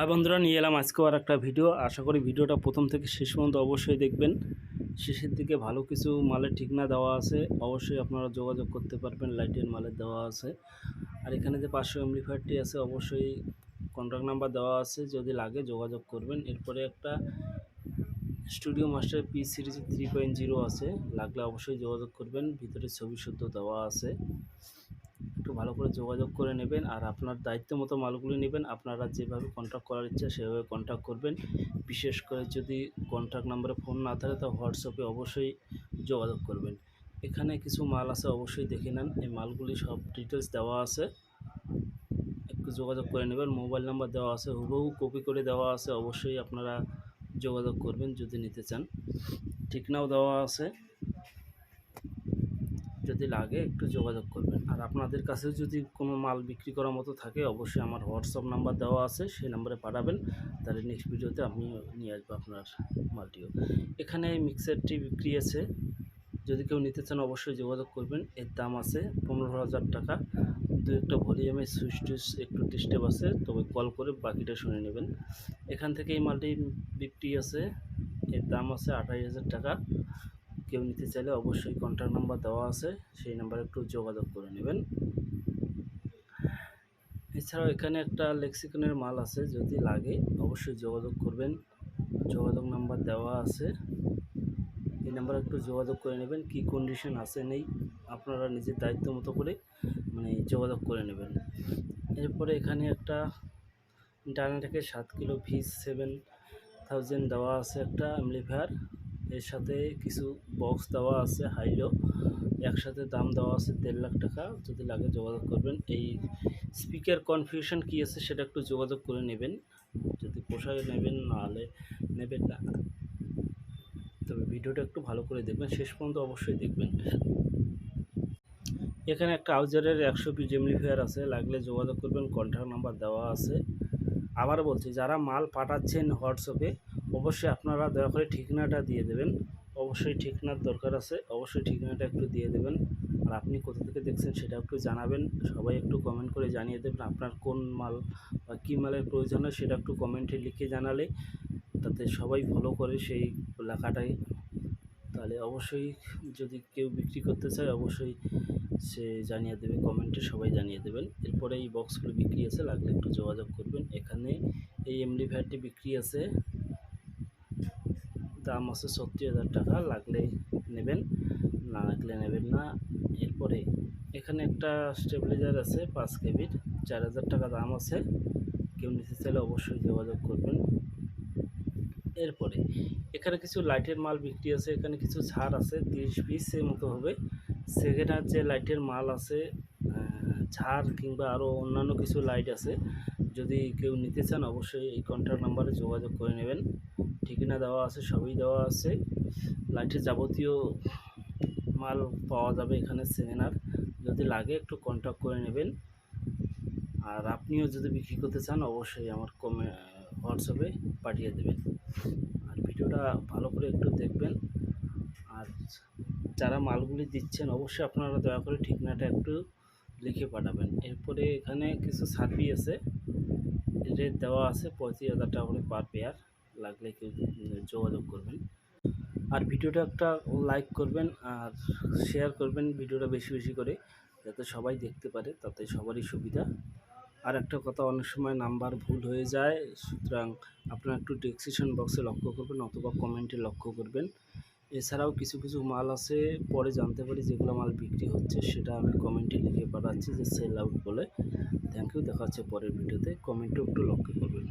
আর বন্ধুরা, নিয়ে এলাম আজকেও আর একটা ভিডিও আশা করি ভিডিওটা প্রথম থেকে শেষ পর্যন্ত অবশ্যই দেখবেন। শেষের দিকে ভালো কিছু মালের ঠিকনা দেওয়া আছে। অবশ্যই আপনারা যোগাযোগ করতে পারবেন, লাইটের মালের দেওয়া আছে। আর এখানে যে পাঁচশো এমপ্লিফায়ারটি আছে, অবশ্যই কন্ট্যাক্ট নাম্বার দেওয়া আছে। যদি লাগে যোগাযোগ করবেন। এরপরে একটা studio master P series three point zero আছে। লাগলে অবশ্যই যোগাযোগ করবেন। ভিতরে ছবি শুদ্ধ দেওয়া আছে। একটু ভালো করে যোগাযোগ করে নেবেন আর আপনার দায়িত্ব মতো মালগুলি নেবেন। আপনারা যেভাবে কন্ট্যাক্ট করার ইচ্ছা সেভাবে কন্ট্যাক্ট করবেন। বিশেষ করে যদি কন্ট্যাক্ট নাম্বারে ফোন না থাকে, তা হোয়াটসঅ্যাপে অবশ্যই যোগাযোগ করবেন। এখানে কিছু মাল আছে, অবশ্যই দেখে নেন। এই মালগুলি সব ডিটেলস দেওয়া আছে। একটু যোগাযোগ করে নেবেন। মোবাইল নাম্বার দেওয়া আছে, হুবহু কপি করে দেওয়া আছে। অবশ্যই আপনারা যোগাযোগ করবেন যদি নিতে চান। ঠিকনাও দেওয়া আছে। যদি লাগে একটু যোগাযোগ করবেন। আর আপনাদের কাছে যদি কোনো মাল বিক্রি করার মতো থাকে, অবশ্যই আমার হোয়াটসঅ্যাপ নাম্বার দেওয়া আছে, সেই নাম্বারে পাঠাবেন। তাহলে নেক্সট ভিডিওতে আমি নিয়ে আসব আপনার মালটিও। এখানে মিক্সারটি বিক্রি আছে। যদি কেউ নিতে চান, অবশ্যই যোগাযোগ করবেন। এর দাম আছে পনেরো হাজার টাকা। দু একটা ভলিউমে সুইচ টুইচ একটু ডিস্টার্ব আছে, তবে কল করে বাকিটা শুনে নেবেন। এখান থেকে এই মালটি বিক্রি আছে। এর দাম আছে আঠাশ হাজার টাকা। কেউ নিতে চাইলে অবশ্যই কন্ট্যাক্ট নাম্বার দেওয়া আছে, সেই নাম্বারে একটু যোগাযোগ করে নেবেন। এছাড়াও এখানে একটা লেক্সিকনের মাল আছে, যদি লাগে অবশ্যই যোগাযোগ করবেন। যোগাযোগ নাম্বার দেওয়া আছে। এই নাম্বারে একটু যোগাযোগ করে নেবেন, কি কন্ডিশন আছে, নেই, আপনারা নিজের দায়িত্ব মতো করে মানে যোগাযোগ করে নেবেন। এরপরে এখানে একটা ইন্টারনেটকে সাত কিলো ভিস সেভেন থাউজেন্ড দেওয়া আছে একটা অ্যামলিফায়ার এর সাথে কিছু বক্স দেওয়া আছে হাইলো একসাথে দাম দেওয়া আছে দেড় লাখ টাকা। যদি লাগে যোগাযোগ করবেন। এই স্পিকার কনফিউশন কী আছে সেটা একটু যোগাযোগ করে নেবেন। যদি পোষায় নেবেন, নাহলে নেবেন না। তবে ভিডিওটা একটু ভালো করে দেখবেন। শেষ পর্যন্ত অবশ্যই দেখবেন। এখানে একটা আউজারের একশো পিস এমলিফায়ার আছে। লাগলে যোগাযোগ করবেন। কন্ট্যাক্ট নাম্বার দেওয়া আছে। আবার বলছি, যারা মাল পাঠাচ্ছেন হোয়াটসঅ্যাপে, অবশ্যই আপনারা দয়া করে ঠিকানাটা দিয়ে দেবেন। অবশ্যই ঠিকানার দরকার আছে, অবশ্যই ঠিকানাটা একটু দিয়ে দেবেন। আর আপনি কোথা থেকে দেখছেন সেটা একটু জানাবেন। সবাই একটু কমেন্ট করে জানিয়ে দেবেন আপনার কোন মাল বা কী মালের প্রয়োজন হয় সেটা একটু কমেন্টে লিখে জানালে, তাতে সবাই ফলো করে সেই লেখাটাই তাহলে অবশ্যই যদি কেউ বিক্রি করতে চায়, অবশ্যই সে জানিয়ে দেবে, কমেন্টে সবাই জানিয়ে দেবেন। এরপরে এই বক্সগুলো বিক্রি আছে, লাগলে একটু যোগাযোগ করবেন। এখানে এই এমডি ভ্যাটটি বিক্রি আছে, দাম আছে সত্তর হাজার টাকা, লাগলে নেবেন, না লাগলে নেবেন না। এরপরে এখানে একটা স্টেবিলাইজার আছে, পাঁচ কেবির চার হাজার টাকা দাম আছে। কেউ নিতে চাইলে অবশ্যই যোগাযোগ করবেন। এরপরে এখানে কিছু লাইটের মাল বিক্রি আছে, এখানে কিছু ছাড় আছে, তিরিশ পিসের মতো হবে। সেকেন্ড হ্যান্ড যে লাইটের মাল আছে ঝাড় কিংবা আরও অন্যান্য কিছু লাইট আছে, যদি কেউ নিতে চান অবশ্যই এই কন্ট্যাক্ট নাম্বারে যোগাযোগ করে নেবেন। ঠিকানা দেওয়া আছে, সবই দেওয়া আছে। লাইটের যাবতীয় মাল পাওয়া যাবে এখানে সেকেন্ড যদি লাগে একটু কন্ট্যাক্ট করে নেবেন। আর আপনিও যদি বিক্রি করতে চান, অবশ্যই আমার কমে, হোয়াটসঅ্যাপে পাঠিয়ে দেবেন। আর ভিডিওটা ভালো করে একটু দেখবেন। আর যারা মালগুলি দিচ্ছেন, অবশ্যই আপনারা দয়া করে ঠিকানাটা একটু লিখে পাঠাবেন। এরপরে এখানে কিছু সার্ভি আছে। রেট দেওয়া আছে পঁয়ত্রিশ হাজার টাকা করে পার পেয়ার। লাগলে কেউ যোগাযোগ করবেন। আর ভিডিওটা একটা লাইক করবেন আর শেয়ার করবেন ভিডিওটা বেশি বেশি করে, যাতে সবাই দেখতে পারে, তাতে সবারই সুবিধা। আর একটা কথা, অনেক সময় নাম্বার ভুল হয়ে যায়, সুতরাং আপনারা একটু ডেসক্রিপশন বক্সে লক্ষ্য করবেন অথবা কমেন্টে লক্ষ্য করবেন। এছাড়াও কিছু কিছু মাল আছে, পরে জানতে পারি যেগুলো মাল বিক্রি হচ্ছে, সেটা আমি কমেন্টে লিখে পাঠাচ্ছি যে সেল আউট বলে। থ্যাংক ইউ দেখা হচ্ছে পরের ভিডিওতে কমেন্টও একটু লক্ষ্য করবেন।